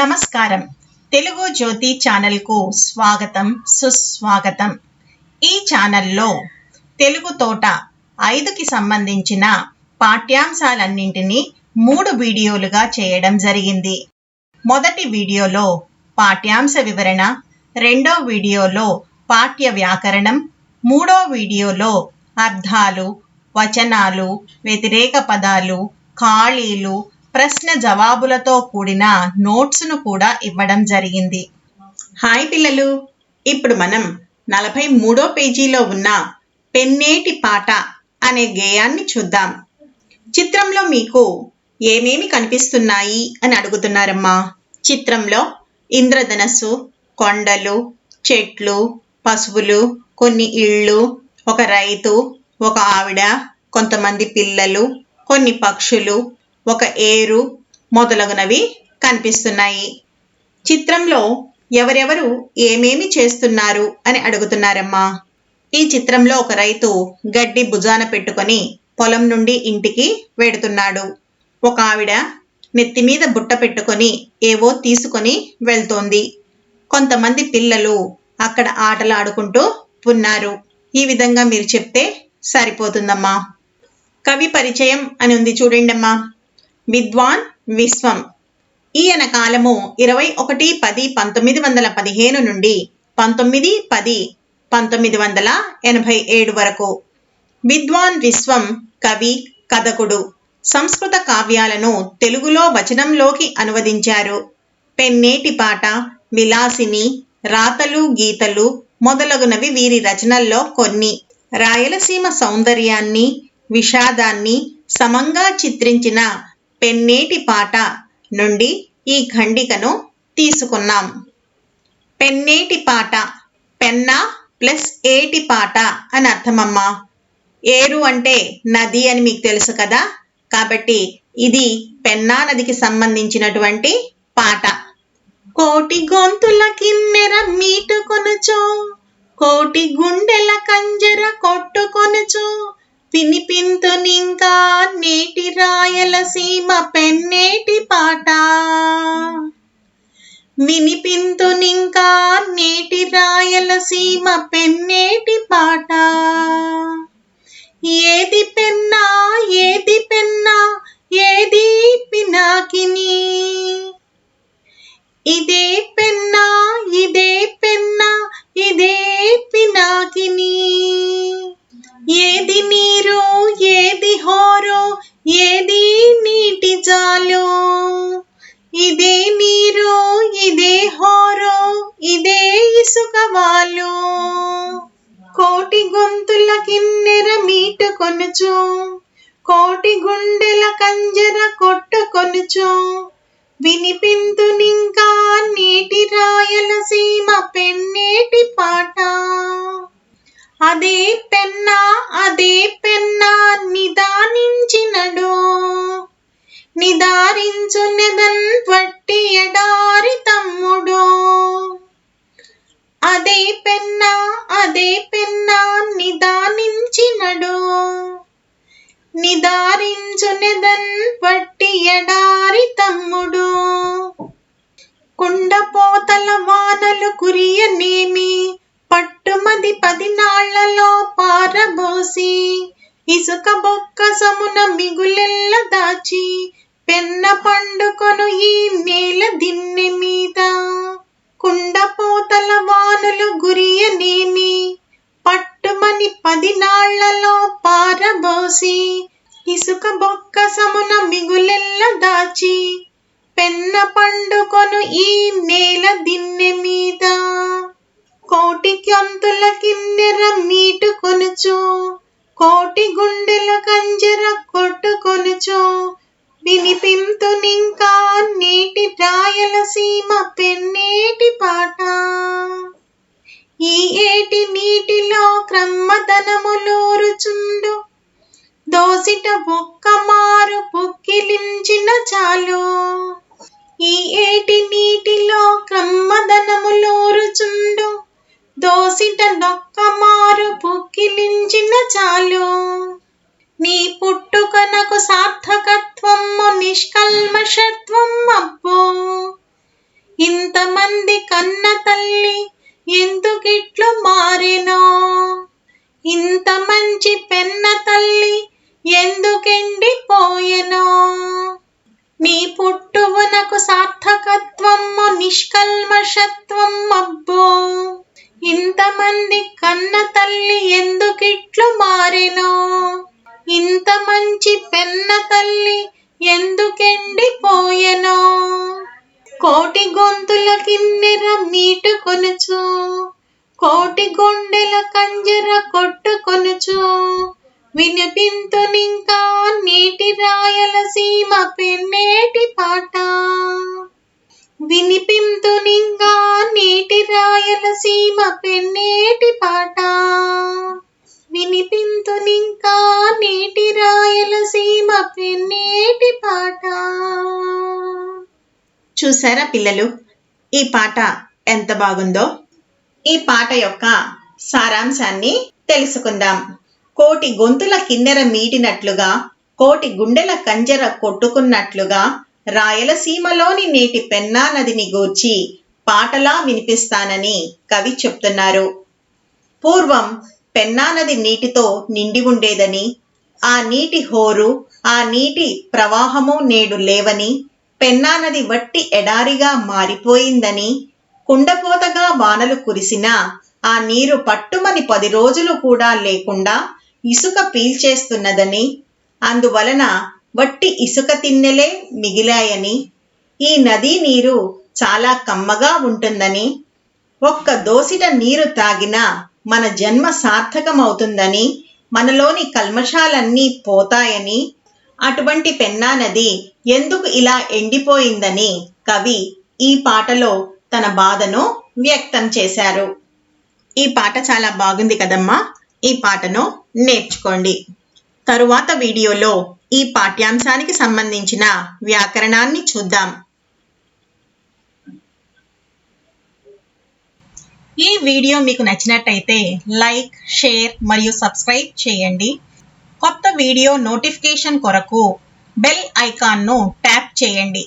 నమస్కారం. తెలుగు జ్యోతి ఛానల్కు స్వాగతం సుస్వాగతం. ఈ ఛానల్లో తెలుగు తోట ఐదుకి సంబంధించిన పాఠ్యాంశాలన్నింటినీ మూడు వీడియోలుగా చేయడం జరిగింది. మొదటి వీడియోలో పాఠ్యాంశ వివరణ రెండో వీడియోలో పాఠ్య వ్యాకరణం మూడో వీడియోలో అర్థాలు వచనాలు వ్యతిరేక పదాలు ఖాళీలు ప్రశ్న జవాబులతో కూడిన నోట్స్ను కూడా ఇవ్వడం జరిగింది. హాయ్ పిల్లలు. ఇప్పుడు మనం నలభై మూడో పేజీలో ఉన్న పెన్నేటి పాట అనే గేయాన్ని చూద్దాం. చిత్రంలో మీకు ఏమేమి కనిపిస్తున్నాయి అని అడుగుతున్నారమ్మా. చిత్రంలో ఇంద్రధనస్సు కొండలు చెట్లు పశువులు కొన్ని ఇళ్ళు ఒక రైతు ఒక ఆవిడ కొంతమంది పిల్లలు కొన్ని పక్షులు ఒక ఏరు మొదలగునవి కనిపిస్తున్నాయి. చిత్రంలో ఎవరెవరు ఏమేమి చేస్తున్నారు అని అడుగుతున్నారమ్మా. ఈ చిత్రంలో ఒక రైతు గడ్డి భుజాన పెట్టుకొని పొలం నుండి ఇంటికి వెడుతున్నాడు. ఒక ఆవిడ నెత్తి మీద బుట్ట పెట్టుకొని ఏవో తీసుకొని వెళ్తోంది. కొంతమంది పిల్లలు అక్కడ ఆటలాడుకుంటూ ఉన్నారు. ఈ విధంగా మీరు చెప్తే సరిపోతుందమ్మా. కవి పరిచయం అని ఉంది చూడండమ్మా. విద్వాన్ విశ్వం. ఈయన కాలము ఇరవై ఒకటి పది పంతొమ్మిది వందల పదిహేను నుండి పంతొమ్మిది పది పంతొమ్మిది వందల ఎనభై ఏడు వరకు. విద్వాన్ విశ్వం కవి కథకుడు సంస్కృత కావ్యాలను తెలుగులో వచనంలోకి అనువదించారు. పెన్నేటి పాట విలాసిని రాతలు గీతలు మొదలగునవి వీరి రచనల్లో కొన్ని. రాయలసీమ సౌందర్యాన్ని విషాదాన్ని సమంగా చిత్రించిన పెన్నేటి పాట నుండి ఈ ఖండికను తీసుకున్నాం. పెన్నేటి పాట పెన్న ప్లస్ ఏటి పాట అని అర్థమమ్మా. ఏరు అంటే నది అని మీకు తెలుసు కదా? కాబట్టి ఇది పెన్నా నదికి సంబంధించినటువంటి పాట. కోటి గొంతుల కిన్నెర మీటుకొనుచో కోటి గుండెల కంజర కొట్టుకొనుచో వినిపింతునింకా నేటి రాయలసీమ పెన్నేటి పాట. వినిపింతునింకా నేటి రాయలసీమ పెన్నేటి పాట. ఏది పెన్నా ఏది పెన్నా ఏది పినాకిని. ఇదే పెన్నా ఇదే పెన్నా ఇదే పినాకిని. ఏది నీరు ఏది హోరు ఏది నీటి జాలు? ఇదే నీరు ఇదే హోరు ఇదే ఇసుక వాలు. కోటి గొంతుల కిన్నెర మీటుకొనుచు కోటి గుండెల కంజర కొట్టుకొనుచు వినిపింతునింకా నీటి రాయలసీమ పెన్నేటి పాట. అదే పెన్నా అదే పెన్నా నిదానించినడు. నిదారించునెదన్ వట్టి ఎడారి తమ్ముడు. అదే పెన్నా అదే పెన్నా నిదానించినడు. నిదారించునెదన్ వట్టి ఎడారి తమ్ముడు. కుండపోతల వానలు కురియనేమి పట్టుమది పదినాళ్ళలో పారబోసి ఇసుక బొక్క సమున మిగులెల్ల దాచి పెన్న పండుకొను ఈ నేల దిన్నె మీద. కుండపోతల వానులు గురియనేమి పట్టుమని పదినాళ్ళలో పారబోసి ఇసుక బొక్క సమున మిగులెల్ల దాచి పెన్న పండుకొను ఈ నేల దిన్నె మీద. కోటి కంతుల కిన్నెర మీటు కొనుచు. కోటి గుండెల కంజర కొట్టుకొనుచు వినిపింతునింకా నీటి రాయలసీమ పెన్నేటి పాట. ఈ ఏటి నీటిలో క్రమ్మదనములూరుచుండు దోసిట బొక్క మారు పుక్కిలించిన చాలు. ఈ ఏటి నీటిలో క్రమ్మదనములూరుచుండు దోసిట నొక్క మారు పుక్కిలించిన చాలు. నీ పుట్టుకనకు సార్థకత్వము నిష్కల్మషత్వం అబ్బో. ఇంతమంది కన్న తల్లి ఎందుకిట్లు మారెనో? ఇంత మంచి పెన్న తల్లి ఎందుకెండిపోయెనో? నీ పుట్టువునకు సార్థకత్వము నిష్కల్మషత్వం అబ్బో. ఇంతమంది కన్న తల్లి ఎందుకిట్లు మారెనో? ఇంత మంచి పెన్న తల్లి ఎందుకెండిపోయనో? కోటి గొంతుల కిన్నెర మీటుకొనుచు కోటి గుండెల కంజర కొట్టుకొనుచు వినిపింతునింకా నీటి రాయలసీమ పెన్నేటి పాట. వినిపింతునింగా నీటి రాయలసీమ పెన్నేటి పాట. వినిపింతునింకా నీటి రాయలసీమ పెన్నేటి పాట. చూసారా పిల్లలు? ఈ పాట ఎంత బాగుందో? ఈ పాట యొక్క సారాంశాన్ని తెలుసుకుందాం. కోటి గొంతుల కిన్నెర మీటినట్లుగా కోటి గుండెల కంజర కొట్టుకున్నట్లుగా రాయలసీమలోని నేటి పెన్నా నదిని గూర్చి పాటలా వినిపిస్తానని కవి చెప్తున్నారు. పూర్వం పెన్నా నది నీటితో నిండి ఉండేదని ఆ నీటి హోరు ఆ నీటి ప్రవాహము నేడు లేవని పెన్నా నది వట్టి ఎడారిగా మారిపోయిందని కుండపోతగా వానలు కురిసినా ఆ నీరు పట్టుమని పది రోజులు కూడా లేకుండా ఇసుక పీల్చేస్తున్నదని అందువలన వట్టి ఇసుక తిన్నెలే మిగిలాయని. ఈ నదీ నీరు చాలా కమ్మగా ఉంటుందని. ఒక్క దోసిట నీరు తాగినా మన జన్మ సార్థకమవుతుందని మనలోని కల్మషాలన్నీ పోతాయని. అటువంటి పెన్నా నది ఎందుకు ఇలా ఎండిపోయిందని కవి ఈ పాటలో తన బాధను వ్యక్తం చేశారు. ఈ పాట చాలా బాగుంది కదమ్మా. ఈ పాటను నేర్చుకోండి. తరువాత వీడియోలో ఈ పాఠ్యాంశానికి సంబంధించిన వ్యాకరణాన్ని చూద్దాం. ఈ వీడియో మీకు నచ్చినట్టయితే లైక్ షేర్ మరియు సబ్స్క్రైబ్ చేయండి. కొత్త వీడియో నోటిఫికేషన్ కొరకు బెల్ ఐకాన్ను ట్యాప్ చేయండి.